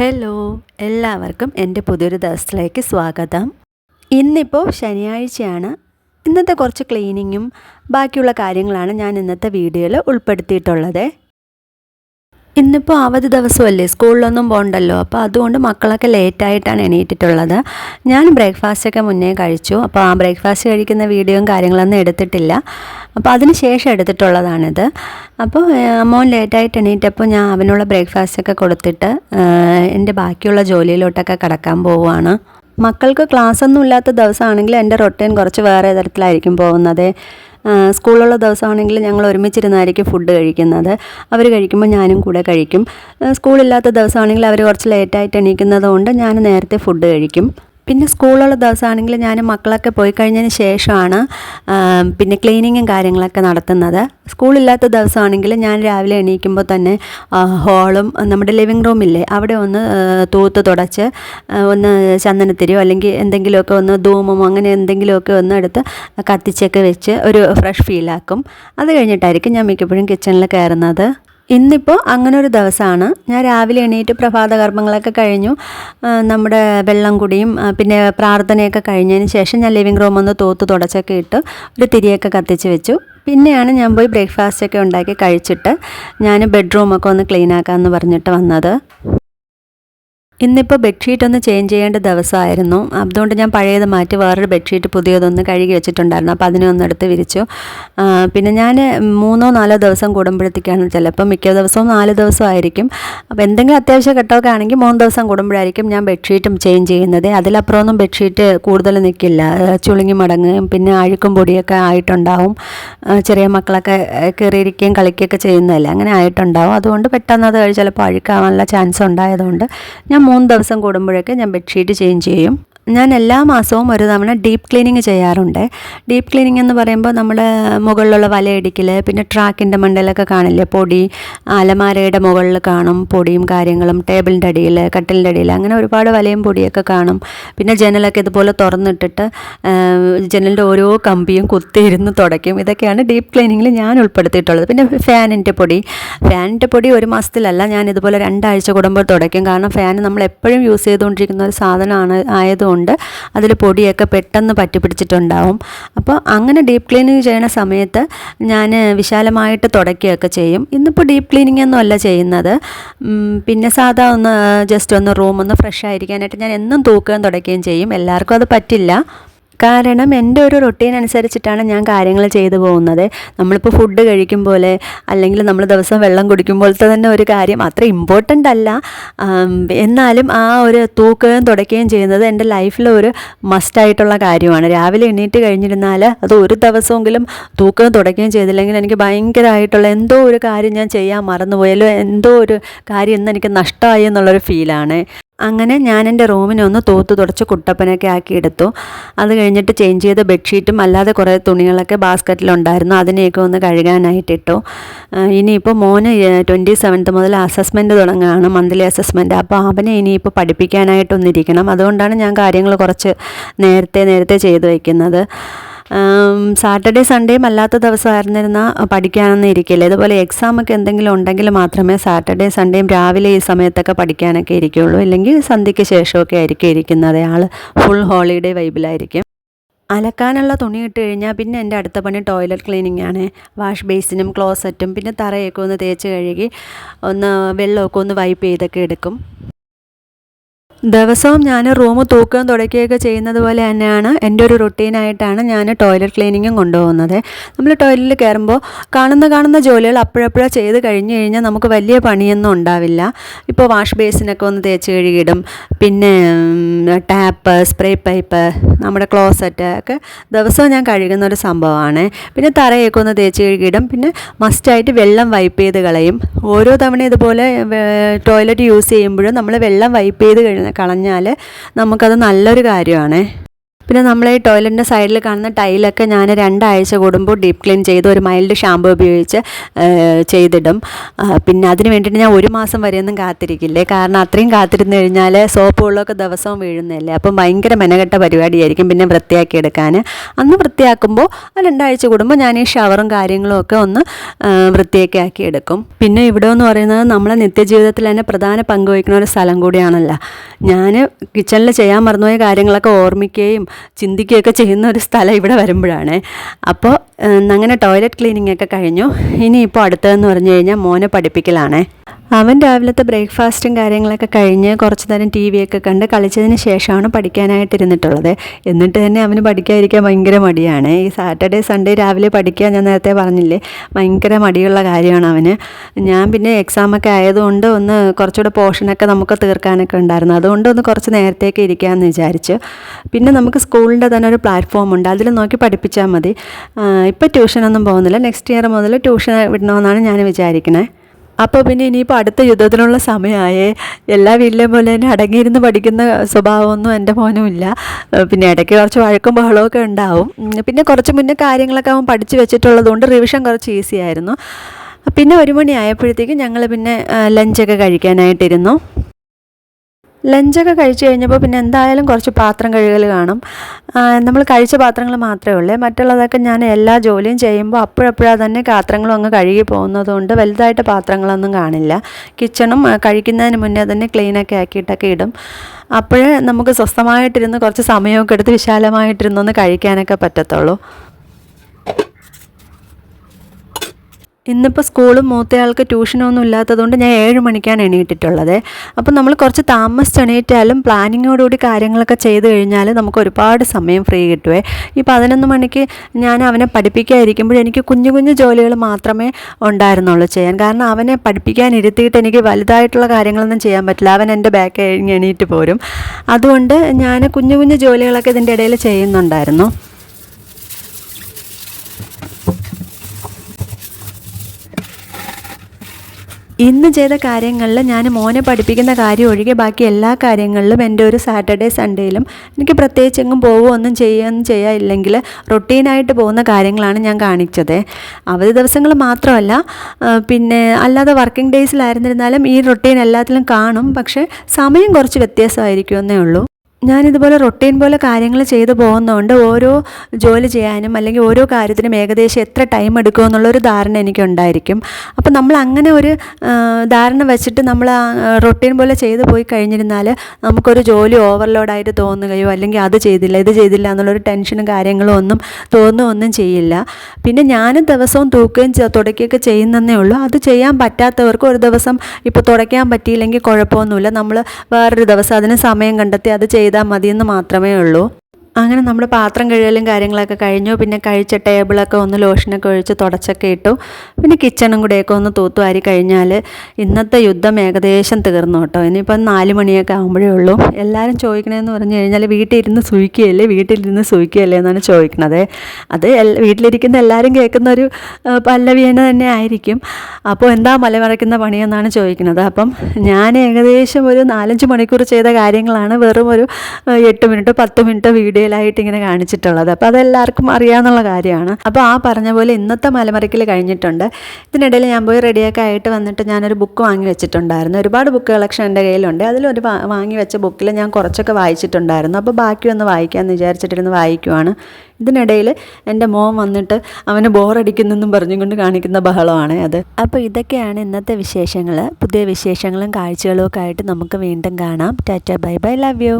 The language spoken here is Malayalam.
ഹലോ എല്ലാവർക്കും എന്റെ പുതിയൊരു ദിവസത്തിലേക്ക് സ്വാഗതം. ഇന്നിപ്പോൾ ശനിയാഴ്ചയാണ്. ഇന്നത്തെ കുറച്ച് ക്ലീനിങ്ങും ബാക്കിയുള്ള കാര്യങ്ങളാണ് ഞാൻ ഇന്നത്തെ വീഡിയോയിൽ ഉൾപ്പെടുത്തിയിട്ടുള്ളത്. ഇന്നിപ്പോൾ അവധി ദിവസമല്ലേ? സ്കൂളിലൊന്നും പോകണ്ടല്ലോ അപ്പോൾ അതുകൊണ്ട് മക്കളൊക്കെ ലേറ്റായിട്ടാണ് എണീറ്റിട്ടുള്ളത്. ഞാൻ ബ്രേക്ക്ഫാസ്റ്റൊക്കെ മുന്നേ കഴിച്ചു. അപ്പോൾ ആ ബ്രേക്ക്ഫാസ്റ്റ് കഴിക്കുന്ന വീഡിയോയും കാര്യങ്ങളൊന്നും എടുത്തിട്ടില്ല. അപ്പോൾ അതിന് ശേഷം എടുത്തിട്ടുള്ളതാണിത്. അപ്പോൾ അമ്മോൻ മോൻ ലേറ്റായിട്ട് എണീറ്റപ്പോൾ ഞാൻ അവനുള്ള ബ്രേക്ക്ഫാസ്റ്റൊക്കെ കൊടുത്തിട്ട് എന്റെ ബാക്കിയുള്ള ജോലിയിലോട്ടൊക്കെ കടക്കാൻ പോവുകയാണ്. മക്കൾക്ക് ക്ലാസ് ഒന്നും ഇല്ലാത്ത ദിവസമാണെങ്കിൽ എന്റെ റൊട്ടീൻ കുറച്ച് വേറെ തരത്തിലായിരിക്കും പോകുന്നത്. സ്കൂളുള്ള ദിവസമാണെങ്കിൽ ഞങ്ങൾ ഒരുമിച്ചിരുന്നായിരിക്കും ഫുഡ് കഴിക്കുന്നത്. അവർ കഴിക്കുമ്പോൾ ഞാനും കൂടെ കഴിക്കും. സ്കൂളില്ലാത്ത ദിവസമാണെങ്കിൽ അവർ കുറച്ച് ലേറ്റായിട്ട് എണീക്കുന്നത് കൊണ്ട് ഞാൻ നേരത്തെ ഫുഡ് കഴിക്കും. പിന്നെ സ്കൂളുള്ള ദിവസമാണെങ്കിൽ ഞാൻ മക്കളൊക്കെ പോയി കഴിഞ്ഞതിന് ശേഷമാണ് പിന്നെ ക്ലീനിങ്ങും കാര്യങ്ങളൊക്കെ നടത്തുന്നത്. സ്കൂളില്ലാത്ത ദിവസമാണെങ്കിൽ ഞാൻ രാവിലെ എണീക്കുമ്പോൾ തന്നെ ഹോളും നമ്മുടെ ലിവിങ് റൂമില്ലേ അവിടെ ഒന്ന് തൂത്ത് തുടച്ച് ഒന്ന് ചന്ദനത്തിരിയോ അല്ലെങ്കിൽ എന്തെങ്കിലുമൊക്കെ ഒന്ന് ധൂമമോ അങ്ങനെ എന്തെങ്കിലുമൊക്കെ ഒന്ന് എടുത്ത് കത്തിച്ചൊക്കെ വെച്ച് ഒരു ഫ്രഷ് ഫീലാക്കും. അത് കഴിഞ്ഞിട്ടായിരിക്കും ഞാൻ മിക്കപ്പോഴും കിച്ചണിൽ കയറുന്നത്. ഇന്നിപ്പോൾ അങ്ങനെ ഒരു ദിവസമാണ് ഞാൻ രാവിലെ എണീറ്റ് പ്രഭാത കർമ്മങ്ങളൊക്കെ കഴിഞ്ഞു. നമ്മുടെ വെള്ളം കുടിയും പിന്നെ പ്രാർത്ഥനയൊക്കെ കഴിഞ്ഞതിന് ശേഷം ഞാൻ ലിവിങ് റൂം ഒന്ന് തോത്ത് തുടച്ചൊക്കെ ഇട്ട് ഒരു തിരിയൊക്കെ കത്തിച്ച് വെച്ചു. പിന്നെയാണ് ഞാൻ പോയി ബ്രേക്ക്ഫാസ്റ്റൊക്കെ ഉണ്ടാക്കി കഴിച്ചിട്ട് ഞാൻ ബെഡ്റൂമൊക്കെ ഒന്ന് ക്ലീൻ ആക്കാമെന്ന് പറഞ്ഞിട്ട് വന്നത്. ഇന്നിപ്പോൾ ബെഡ്ഷീറ്റ് ഒന്ന് ചേഞ്ച് ചെയ്യേണ്ട ദിവസമായിരുന്നു. അതുകൊണ്ട് ഞാൻ പഴയത് മാറ്റി വേറൊരു ബെഡ്ഷീറ്റ് പുതിയതൊന്ന് കഴുകി വെച്ചിട്ടുണ്ടായിരുന്നു. അപ്പോൾ അതിനെ ഒന്നെടുത്ത് വിരിച്ചു. പിന്നെ ഞാൻ മൂന്നോ നാലോ ദിവസം കൂടുമ്പോഴത്തേക്കാണ് ചിലപ്പോൾ മിക്ക ദിവസവും നാല് ദിവസമായിരിക്കും. അപ്പോൾ എന്തെങ്കിലും അത്യാവശ്യ ഘട്ടമൊക്കെ ആണെങ്കിൽ മൂന്ന് ദിവസം കൂടുമ്പോഴായിരിക്കും ഞാൻ ബെഡ്ഷീറ്റും ചേഞ്ച് ചെയ്യുന്നത്. അതിലപ്പുറമൊന്നും ബെഡ്ഷീറ്റ് കൂടുതൽ നിൽക്കില്ല. ചുളുങ്ങി മടങ്ങുകയും പിന്നെ അഴുക്കും പൊടിയൊക്കെ ആയിട്ടുണ്ടാവും. ചെറിയ മക്കളൊക്കെ കയറിയിരിക്കുകയും കളിക്കുകയൊക്കെ ചെയ്യുന്നതല്ലേ അങ്ങനെ ആയിട്ടുണ്ടാവും. അതുകൊണ്ട് പെട്ടെന്ന് അത് ചിലപ്പോൾ അഴുക്കാവാനുള്ള ചാൻസ് ഉണ്ടായതുകൊണ്ട് ഞാൻ മൂന്ന് ദിവസം കൂടുമ്പോഴൊക്കെ ഞാൻ ബെഡ്ഷീറ്റ് ചേഞ്ച് ചെയ്യും. ഞാൻ എല്ലാ മാസവും ഒരു തവണ ഡീപ്പ് ക്ലീനിങ് ചെയ്യാറുണ്ട്. ഡീപ്പ് ക്ലീനിങ് എന്ന് പറയുമ്പോൾ നമ്മൾ മുകളിലുള്ള വലയിടിക്കൽ പിന്നെ ട്രാക്കിന്റെ മണ്ടലൊക്കെ കാണില്ലേ പൊടി അലമാരയുടെ മുകളിൽ കാണും പൊടിയും കാര്യങ്ങളും ടേബിളിന്റെ അടിയിൽ കട്ടിലിന്റെ അടിയിൽ അങ്ങനെ ഒരുപാട് വലയും പൊടിയൊക്കെ കാണും. പിന്നെ ജനലൊക്കെ ഇതുപോലെ തുറന്നിട്ടിട്ട് ജനലിന്റെ ഓരോ കമ്പിയും കുത്തിയിരുന്ന് തുടയ്ക്കും. ഇതൊക്കെയാണ് ഡീപ്പ് ക്ലീനിങ്ങിൽ ഞാൻ ഉൾപ്പെടുത്തിയിട്ടുള്ളത്. പിന്നെ ഫാനിന്റെ പൊടി. ഫാനിന്റെ പൊടി ഒരു മാസത്തിലല്ല ഞാൻ ഇതുപോലെ രണ്ടാഴ്ച കൂടുമ്പോൾ തുടയ്ക്കും. കാരണം ഫാൻ നമ്മൾ എപ്പോഴും യൂസ് ചെയ്തുകൊണ്ടിരിക്കുന്ന ഒരു സാധനമാണ് ആയതുകൊണ്ട് അതിൽ പൊടിയൊക്കെ പെട്ടെന്ന് പറ്റി പിടിച്ചിട്ടുണ്ടാവും അപ്പോൾ അങ്ങനെ ഡീപ്പ് ക്ലീനിങ് ചെയ്യണ സമയത്ത് ഞാൻ വിശാലമായിട്ട് തുടയ്ക്കുകയൊക്കെ ചെയ്യും. ഇന്നിപ്പോൾ ഡീപ്പ് ക്ലീനിങ് ഒന്നും അല്ല ചെയ്യുന്നത്. പിന്നെ സാധാ ഒന്ന് ജസ്റ്റ് ഒന്ന് റൂം ഒന്ന് ഫ്രഷ് ആയിരിക്കാനായിട്ട് ഞാൻ എന്നും തൂക്കുകയും തുടയ്ക്കുകയും ചെയ്യും. എല്ലാവർക്കും അത് പറ്റില്ല. കാരണം എന്റെ ഒരു റൊട്ടീൻ അനുസരിച്ചിട്ടാണ് ഞാൻ കാര്യങ്ങൾ ചെയ്തു പോകുന്നത്. നമ്മളിപ്പോൾ ഫുഡ് കഴിക്കും പോലെ അല്ലെങ്കിൽ നമ്മൾ ദിവസം വെള്ളം കുടിക്കുമ്പോഴത്തെ തന്നെ ഒരു കാര്യം അത്ര ഇമ്പോർട്ടന്റ് അല്ല. എന്നാലും ആ ഒരു തൂക്കുകയും തുടയ്ക്കുകയും ചെയ്യുന്നത് എന്റെ ലൈഫിലെ ഒരു മസ്റ്റായിട്ടുള്ള കാര്യമാണ്. രാവിലെ എണീറ്റ് കഴിഞ്ഞിരുന്നാൽ അത് ഒരു ദിവസമെങ്കിലും തൂക്കുകയും തുടയ്ക്കുകയും ചെയ്തില്ലെങ്കിൽ എനിക്ക് ഭയങ്കരമായിട്ടുള്ള എന്തോ ഒരു കാര്യം ഞാൻ ചെയ്യാൻ മറന്നുപോയാലോ എന്തോ ഒരു കാര്യം ഇന്ന് എനിക്ക് നഷ്ടമായി എന്നുള്ളൊരു ഫീലാണ് അങ്ങനെ ഞാൻ എന്റെ റൂമിനെ ഒന്ന് തൂത്ത് തുടച്ച് കുട്ടപ്പനൊക്കെ ആക്കിയെടുത്തു അത് കഴിഞ്ഞിട്ട് ചേഞ്ച് ചെയ്ത ബെഡ്ഷീറ്റും അല്ലാതെ കുറേ തുണികളൊക്കെ ബാസ്ക്കറ്റിലുണ്ടായിരുന്നു. അതിനെയൊക്കെ ഒന്ന് കഴുകാനായിട്ടിട്ടു ഇനിയിപ്പോൾ മോന് ട്വന്റി സെവൻത്ത് മുതൽ അസസ്മെന്റ് തുടങ്ങുകയാണ് മന്ത്ലി അസസ്മെന്റ് അപ്പോൾ അവനെ ഇനിയിപ്പോൾ പഠിപ്പിക്കാനായിട്ടൊന്നിരിക്കണം. അതുകൊണ്ടാണ് ഞാൻ കാര്യങ്ങൾ കുറച്ച് നേരത്തെ നേരത്തെ ചെയ്തു വയ്ക്കുന്നത് സാറ്റർഡേ സൺഡേയും അല്ലാത്ത ദിവസമായിരുന്നിരുന്നാൽ പഠിക്കാനൊന്നും ഇരിക്കില്ല. ഇതുപോലെ എക്സാമൊക്കെ എന്തെങ്കിലും ഉണ്ടെങ്കിൽ മാത്രമേ സാറ്റർഡേ സൺഡേയും രാവിലെ ഈ സമയത്തൊക്കെ പഠിക്കാനൊക്കെ ഇരിക്കുകയുള്ളൂ ഇല്ലെങ്കിൽ സന്ധ്യയ്ക്ക് ശേഷമൊക്കെ ആയിരിക്കും ഇരിക്കുന്നത്. ആൾ ഫുൾ ഹോളിഡേ വൈബിലായിരിക്കും അലക്കാനുള്ള തുണി ഇട്ട് കഴിഞ്ഞാൽ പിന്നെ എന്റെ അടുത്ത പണി ടോയ്ലറ്റ് ക്ലീനിങ് ആണ്. വാഷ് ബേസിനും ക്ലോസറ്റും പിന്നെ തറയൊക്കെ ഒന്ന് തേച്ച് കഴുകി ഒന്ന് വെള്ളമൊക്കെ ഒന്ന് വൈപ്പ് ചെയ്തൊക്കെ എടുക്കും. ദിവസവും ഞാൻ റൂം തൂക്കുകയും തുടയ്ക്കുകയൊക്കെ ചെയ്യുന്നത് പോലെ തന്നെയാണ് എന്റെ ഒരു റുട്ടീനായിട്ടാണ് ഞാൻ ടോയ്ലറ്റ് ക്ലീനിങ്ങും കൊണ്ടുപോകുന്നത്. നമ്മൾ ടോയ്ലറ്റിൽ കയറുമ്പോൾ കാണുന്ന കാണുന്ന ജോലികൾ അപ്പോഴപ്പോഴേ ചെയ്ത് കഴിഞ്ഞ് കഴിഞ്ഞാൽ നമുക്ക് വലിയ പണിയൊന്നും ഉണ്ടാവില്ല. ഇപ്പോൾ വാഷ് ബേസിനൊക്കെ ഒന്ന് തേച്ച് കഴുകിയിടും. പിന്നെ ടാപ്പ് സ്പ്രേ പൈപ്പ് നമ്മുടെ ക്ലോസറ്റ് ഒക്കെ ദിവസവും ഞാൻ കഴുകുന്ന ഒരു സംഭവമാണ്. പിന്നെ തറയൊക്കെ ഒന്ന് തേച്ച് കഴുകിയിടും. പിന്നെ മസ്റ്റായിട്ട് വെള്ളം വൈപ്പ് ചെയ്ത് കളയും. ഓരോ തവണ ഇതുപോലെ ടോയ്ലറ്റ് യൂസ് ചെയ്യുമ്പോഴും നമ്മൾ വെള്ളം വൈപ്പ് ചെയ്ത് കഴിഞ്ഞ കളഞ്ഞാൽ നമുക്കത് നല്ലൊരു കാര്യമാണ്. പിന്നെ നമ്മൾ ഈ ടോയ്ലറ്റിന്റെ സൈഡിൽ കാണുന്ന ടൈലൊക്കെ ഞാൻ രണ്ടാഴ്ച കൂടുമ്പോൾ ഡീപ്പ് ക്ലീൻ ചെയ്ത് ഒരു മൈൽഡ് ഷാമ്പു ഉപയോഗിച്ച് ചെയ്തിടും. പിന്നെ അതിന് വേണ്ടിയിട്ട് ഞാൻ ഒരു മാസം വരെയൊന്നും കാത്തിരിക്കില്ലേ? കാരണം അത്രയും കാത്തിരുന്ന് കഴിഞ്ഞാൽ സോപ്പ് വെള്ളമൊക്കെ ദിവസവും വീഴുന്നതല്ലേ? അപ്പം ഭയങ്കര മെനകെട്ട പരിപാടിയായിരിക്കും പിന്നെ വൃത്തിയാക്കി എടുക്കാൻ അന്ന് വൃത്തിയാക്കുമ്പോൾ രണ്ടാഴ്ച കൂടുമ്പോൾ ഞാൻ ഈ ഷവറും കാര്യങ്ങളും ഒക്കെ ഒന്ന് വൃത്തിയൊക്കെ ആക്കി എടുക്കും. പിന്നെ ഇവിടെ എന്ന് പറയുന്നത് നമ്മളെ നിത്യജീവിതത്തിൽ തന്നെ പ്രധാന പങ്ക് വഹിക്കുന്ന ഒരു സ്ഥലം കൂടിയാണല്ലോ. ഞാൻ കിച്ചണിൽ ചെയ്യാൻ മറന്നുപോയ കാര്യങ്ങളൊക്കെ ഓർമ്മിക്കുകയും ചിന്തിക്കുകയൊക്കെ ചെയ്യുന്ന ഒരു സ്ഥലം ഇവിടെ വരുമ്പോഴാണ്. അപ്പോൾ അങ്ങനെ ടോയ്ലറ്റ് ക്ലീനിങ് ഒക്കെ കഴിഞ്ഞു. ഇനിയിപ്പോൾ അടുത്തതെന്ന് പറഞ്ഞു കഴിഞ്ഞാൽ മോനെ പഠിപ്പിക്കലാണേ. അവൻ രാവിലത്തെ ബ്രേക്ക്ഫാസ്റ്റും കാര്യങ്ങളൊക്കെ കഴിഞ്ഞ് കുറച്ച് നേരം ടി വി ഒക്കെ കണ്ട് കളിച്ചതിന് ശേഷമാണ് പഠിക്കാനായിട്ട് ഇരുന്നിട്ടുള്ളത് എന്നിട്ട് തന്നെ അവന് പഠിക്കാതിരിക്കാൻ ഭയങ്കര മടിയാണ്. ഈ സാറ്റർഡേ സൺഡേ രാവിലെ പഠിക്കുക ഞാൻ നേരത്തെ പറഞ്ഞില്ലേ? ഭയങ്കര മടിയുള്ള കാര്യമാണ് അവന്. ഞാൻ പിന്നെ എക്സാമൊക്കെ ആയതുകൊണ്ട് ഒന്ന് കുറച്ചുകൂടെ പോർഷനൊക്കെ നമുക്ക് തീർക്കാനൊക്കെ ഉണ്ടായിരുന്നു. അതുകൊണ്ട് ഒന്ന് കുറച്ച് നേരത്തേക്ക് ഇരിക്കാമെന്ന് വിചാരിച്ചു. പിന്നെ നമുക്ക് സ്കൂളിന്റെ തന്നെ ഒരു പ്ലാറ്റ്ഫോം ഉണ്ട്. അതിൽ നോക്കി പഠിപ്പിച്ചാൽ മതി. ഇപ്പോൾ ട്യൂഷനൊന്നും പോകുന്നില്ല. നെക്സ്റ്റ് ഇയർ മുതൽ ട്യൂഷൻ വിടണമെന്നാണ് ഞാൻ വിചാരിക്കണേ. അപ്പോൾ പിന്നെ ഇനിയിപ്പോൾ അടുത്ത യുദ്ധത്തിനുള്ള സമയമായേ. എല്ലാ വീട്ടിലെയും പോലെ തന്നെ അടങ്ങിയിരുന്ന് പഠിക്കുന്ന സ്വഭാവമൊന്നും എന്റെ മോനും ഇല്ല. പിന്നെ ഇടയ്ക്ക് കുറച്ച് വഴക്കും ബഹളമൊക്കെ ഉണ്ടാവും. പിന്നെ കുറച്ച് മുന്നേ കാര്യങ്ങളൊക്കെ അവൻ പഠിച്ചു വെച്ചിട്ടുള്ളതുകൊണ്ട് റിവിഷൻ കുറച്ച് ഈസി ആയിരുന്നു. പിന്നെ ഒരു മണി ആയപ്പോഴത്തേക്കും ഞങ്ങൾ പിന്നെ ലഞ്ചൊക്കെ കഴിക്കാനായിട്ടിരുന്നു. ലഞ്ചൊക്കെ കഴിച്ചു കഴിഞ്ഞപ്പോൾ പിന്നെ എന്തായാലും കുറച്ച് പാത്രം കഴുകൽ കാണും. നമ്മൾ കഴിച്ച പാത്രങ്ങൾ മാത്രമേ ഉള്ളൂ. മറ്റുള്ളതൊക്കെ ഞാൻ എല്ലാ ജോലിയും ചെയ്യുമ്പോൾ അപ്പോഴപ്പോഴാ തന്നെ പാത്രങ്ങളും അങ്ങ് കഴുകി പോകുന്നതുകൊണ്ട് വലുതായിട്ട് പാത്രങ്ങളൊന്നും കാണില്ല. കിച്ചണും കഴിക്കുന്നതിന് മുന്നേ തന്നെ ക്ലീനൊക്കെ ആക്കിയിട്ടൊക്കെ ഇടും. അപ്പോഴേ നമുക്ക് സ്വസ്ഥമായിട്ടിരുന്ന് കുറച്ച് സമയമൊക്കെ എടുത്ത് വിശാലമായിട്ടിരുന്നൊന്ന് കഴിക്കാനൊക്കെ പറ്റത്തുള്ളൂ. ഇന്നിപ്പോൾ സ്കൂളും മൂത്തയാൾക്ക് ട്യൂഷനൊന്നും ഇല്ലാത്തതുകൊണ്ട് ഞാൻ ഏഴ് മണിക്കാണ് എണീറ്റിട്ടുള്ളത്. അപ്പോൾ നമ്മൾ കുറച്ച് താമസിച്ച് എണീറ്റാലും പ്ലാനിങ്ങോടുകൂടി കാര്യങ്ങളൊക്കെ ചെയ്ത് കഴിഞ്ഞാൽ നമുക്ക് ഒരുപാട് സമയം ഫ്രീ കിട്ടുവേ. ഈ പതിനൊന്ന് മണിക്ക് ഞാൻ അവനെ പഠിപ്പിക്കാതിരിക്കുമ്പോൾ എനിക്ക് കുഞ്ഞു കുഞ്ഞു ജോലികൾ മാത്രമേ ഉണ്ടായിരുന്നുള്ളൂ ചെയ്യാൻ. കാരണം അവനെ പഠിപ്പിക്കാൻ ഇരുത്തിയിട്ട് എനിക്ക് വലുതായിട്ടുള്ള കാര്യങ്ങളൊന്നും ചെയ്യാൻ പറ്റില്ല. അവൻ എന്റെ ബാക്ക് എണീറ്റ് പോരും. അതുകൊണ്ട് ഞാൻ കുഞ്ഞു കുഞ്ഞു ജോലികളൊക്കെ ഇതിന്റെ ഇടയിൽ ചെയ്യുന്നുണ്ടായിരുന്നു. ഇന്ന് ചെയ്ത കാര്യങ്ങളിൽ ഞാൻ മോനെ പഠിപ്പിക്കുന്ന കാര്യം ഒഴികെ ബാക്കി എല്ലാ കാര്യങ്ങളിലും എന്റെ ഒരു സാറ്റർഡേ സൺഡേയിലും എനിക്ക് പ്രത്യേകിച്ച് എങ്ങും പോവുകയൊന്നും ചെയ്യുകയൊന്നും ചെയ്യാനില്ലെങ്കിൽ റൊട്ടീനായിട്ട് പോകുന്ന കാര്യങ്ങളാണ് ഞാൻ കാണിച്ചത്. അവധി ദിവസങ്ങൾ മാത്രമല്ല പിന്നെ അല്ലാതെ വർക്കിംഗ് ഡേയ്സിലായിരുന്നിരുന്നാലും ഈ റൊട്ടീൻ എല്ലാത്തിലും കാണും. പക്ഷേ സമയം കുറച്ച് വ്യത്യാസമായിരിക്കുമെന്നേ ഉള്ളൂ. ഞാനിതുപോലെ റൊട്ടീൻ പോലെ കാര്യങ്ങൾ ചെയ്തു പോകുന്നതുകൊണ്ട് ഓരോ ജോലി ചെയ്യാനും അല്ലെങ്കിൽ ഓരോ കാര്യത്തിനും ഏകദേശം എത്ര ടൈം എടുക്കുമെന്നുള്ളൊരു ധാരണ എനിക്കുണ്ടായിരിക്കും. അപ്പോൾ നമ്മൾ അങ്ങനെ ഒരു ധാരണ വെച്ചിട്ട് നമ്മൾ റൊട്ടീൻ പോലെ ചെയ്തു പോയി കഴിഞ്ഞിരുന്നാൽ നമുക്കൊരു ജോലി ഓവർലോഡായിട്ട് തോന്നുകയോ അല്ലെങ്കിൽ അത് ചെയ്തില്ല ഇത് ചെയ്തില്ല എന്നുള്ളൊരു ടെൻഷനും കാര്യങ്ങളും ഒന്നും തോന്നുകയൊന്നും ചെയ്യില്ല. പിന്നെ ഞാനും ദിവസവും തൂക്കുകയും തുടക്കുകയൊക്കെ ചെയ്യുന്നതേ ഉള്ളൂ. അത് ചെയ്യാൻ പറ്റാത്തവർക്ക് ഒരു ദിവസം ഇപ്പോൾ തുടയ്ക്കാൻ പറ്റിയില്ലെങ്കിൽ കുഴപ്പമൊന്നുമില്ല. നമ്മൾ വേറൊരു ദിവസം അതിന് സമയം കണ്ടെത്തി അത് ചെയ്താൽ മതിയെന്ന് മാത്രമേ ഉള്ളൂ. അങ്ങനെ നമ്മൾ പാത്രം കഴുകലും കാര്യങ്ങളൊക്കെ കഴിഞ്ഞു. പിന്നെ കഴിച്ച ടേബിളൊക്കെ ഒന്ന് ലോഷനൊക്കെ ഒഴിച്ച് തുടച്ചൊക്കെ ഇട്ടു. പിന്നെ കിച്ചണും കൂടെയൊക്കെ ഒന്ന് തൂത്തുവാരി കഴിഞ്ഞാൽ ഇന്നത്തെ യുദ്ധം ഏകദേശം തീർന്നു കേട്ടോ. ഇനിയിപ്പം നാല് മണിയൊക്കെ ആകുമ്പോഴേ ഉള്ളൂ. എല്ലാവരും ചോദിക്കണതെന്ന് പറഞ്ഞു കഴിഞ്ഞാൽ വീട്ടിലിരുന്ന് സൂയിക്കുകയല്ലേ വീട്ടിലിരുന്ന് സൂയിക്കുകയല്ലേ എന്നാണ് ചോദിക്കണത്. അത് വീട്ടിലിരിക്കുന്ന എല്ലാവരും കേൾക്കുന്ന ഒരു പല്ലവിയന തന്നെ ആയിരിക്കും. അപ്പോൾ എന്താ മലമറയ്ക്കുന്ന പണിയെന്നാണ് ചോദിക്കുന്നത് അപ്പം ഞാൻ ഏകദേശം ഒരു നാലഞ്ച് മണിക്കൂർ ചെയ്ത കാര്യങ്ങളാണ്. വെറും ഒരു എട്ട് മിനിറ്റ് പത്ത് മിനിറ്റ് വീഡിയോയിലായിട്ട് ഇങ്ങനെ കാണിച്ചിട്ടുള്ളത്. അപ്പോൾ അതെല്ലാവർക്കും അറിയാമെന്നുള്ള കാര്യമാണ്. അപ്പോൾ ആ പറഞ്ഞ പോലെ ഇന്നത്തെ മലമറിക്കൽ കഴിഞ്ഞിട്ടുണ്ട്. ഇതിനിടയിൽ ഞാൻ പോയി റെഡിയൊക്കെ ആയിട്ട് വന്നിട്ട് ഞാനൊരു ബുക്ക് വാങ്ങി വെച്ചിട്ടുണ്ടായിരുന്നു. ഒരുപാട് ബുക്ക് കളക്ഷൻ എന്റെ കയ്യിലുണ്ട്. അതിലൊരു വാങ്ങി വെച്ച ബുക്കിൽ ഞാൻ കുറച്ചൊക്കെ വായിച്ചിട്ടുണ്ടായിരുന്നു. അപ്പോൾ ബാക്കി ഒന്ന് വായിക്കാമെന്ന് വിചാരിച്ചിട്ടിരുന്ന് വായിക്കുവാണ്. ഇതിനിടയിൽ എന്റെ മോൻ വന്നിട്ട് അവന് ബോറടിക്കുന്നെന്നും പറഞ്ഞുകൊണ്ട് കാണിക്കുന്ന ബഹളമാണ് അത്. അപ്പോൾ ഇതൊക്കെയാണ് ഇന്നത്തെ വിശേഷങ്ങൾ പുതിയ വിശേഷങ്ങളും കാഴ്ചകളും ഒക്കെ ആയിട്ട് നമുക്ക് വീണ്ടും കാണാം. Tata bye bye. Love you